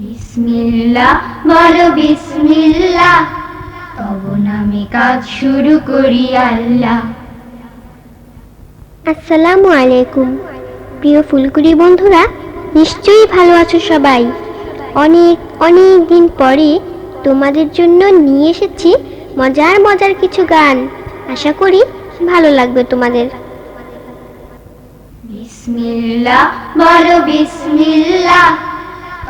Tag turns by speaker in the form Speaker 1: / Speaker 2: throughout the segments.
Speaker 1: বিসমিল্লাহ বলো বিসমিল্লাহ। তব নামে কাজ শুরু করি আল্লাহ।
Speaker 2: আসসালামু আলাইকুম। প্রিয় ফুলকুড়ি বন্ধুরা নিশ্চয়ই ভালো আছো সবাই। অনেক অনেক দিন পরে তোমাদের জন্য নিয়ে এসেছি মজার মজার কিছু গান। আশা করি ভালো লাগবে তোমাদের।
Speaker 1: বিসমিল্লাহ বলো বিসমিল্লাহ।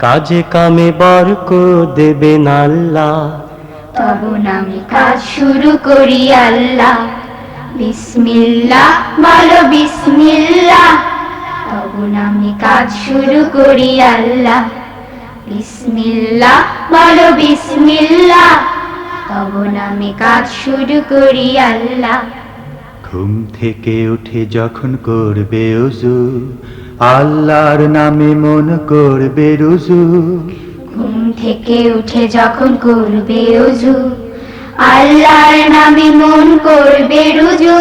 Speaker 1: কাজে
Speaker 3: কামে বরক দেবেন আল্লাহ।
Speaker 1: তব নামে কাজ শুরু করি আল্লাহ। বিসমিল্লাহ বলো বিসমিল্লাহ। তব নামে কাজ শুরু করি আল্লাহ। বিসমিল্লাহ বলো বিসমিল্লাহ। তব নামে কাজ শুরু করি আল্লাহ।
Speaker 4: ঘুম থেকে উঠে যখন করবে উজু আল্লাহর নামে মন করবে রুজু।
Speaker 1: ঘুম থেকে উঠে যখন করবে রুজু আল্লাহর নামে মন করবে রুজু।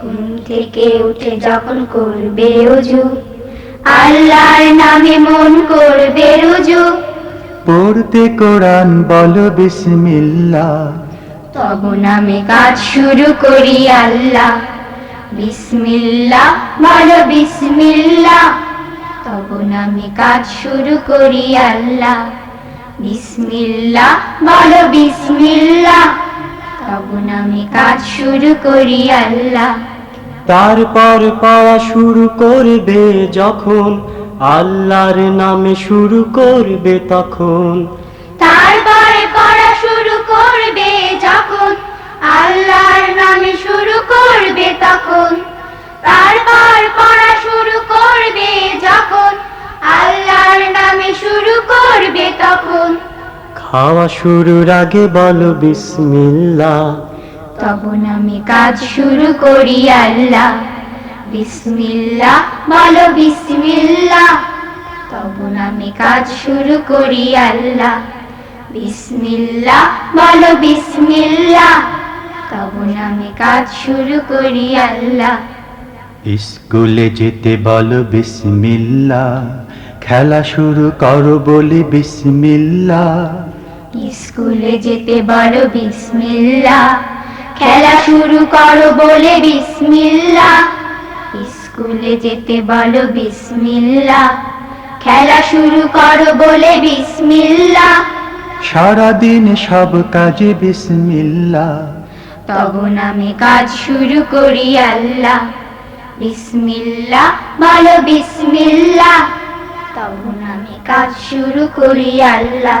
Speaker 1: ঘুম থেকে উঠে যখন করবে রুজু আল্লাহর নামে মন করবে রুজু।
Speaker 4: পড়তে কোরআন বলো বিসমিল্লাহ।
Speaker 1: তব নামে কাজ শুরু করি আল্লাহ। বিসমিল্লাহ বলো বিসমিল্লাহ তব আমি কাজ শুরু করি আল্লাহ। বিসমিল্লাহ বলো বিসমিল্লাহ তব আমি কাজ শুরু করি আল্লাহ।
Speaker 3: তারপর পড়া শুরু করবে যখন, আল্লাহর নামে শুরু করবে তখন। খাওয়া শুরুর আগে বলো বিসমিল্লাহ।
Speaker 1: তব আমি কাজ শুরু করি আল্লাহ। বিসমিল্লাহ বলো বিসমিল্লাহ। তব আমি কাজ শুরু করি আল্লাহ। বিসমিল্লাহ বলো বিসমিল্লাহ। তব আমি কাজ শুরু করি আল্লাহ।
Speaker 4: স্কুলে যেতে বলো বিসমিল্লাহ। খেলা শুরু করো বলি বিসমিল্লাহ।
Speaker 1: স্কুলে যেতে বলো বিসমিল্লাহ খেলা শুরু করো বলে বিসমিল্লাহ স্কুলে যেতে বলো বিসমিল্লাহ খেলা শুরু করো বলে বিসমিল্লাহ
Speaker 4: সারাদিন সব কাজে বিসমিল্লাহ
Speaker 1: তব নামে কাজ শুরু করি আল্লাহ। বিসমিল্লাহ বলো বিসমিল্লাহ তব নামে কাজ শুরু করি আল্লাহ।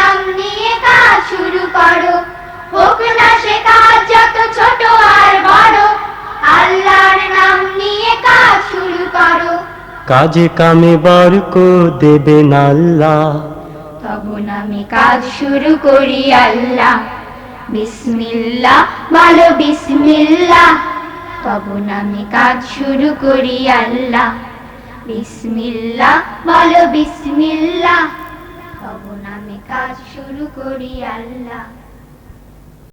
Speaker 1: কাজে
Speaker 3: কামে বরক দেবেন আল্লাহ।
Speaker 1: তব নামে কাজ শুরু করি আল্লাহ। বিসমিল্লাহ, বলো বিসমিল্লাহ। তব আমি কাজ শুরু করি আল্লাহ। বিসমিল্লাহ, বলো বিসমিল্লাহ। তব নামে কাজ শুরু করি আল্লাহ।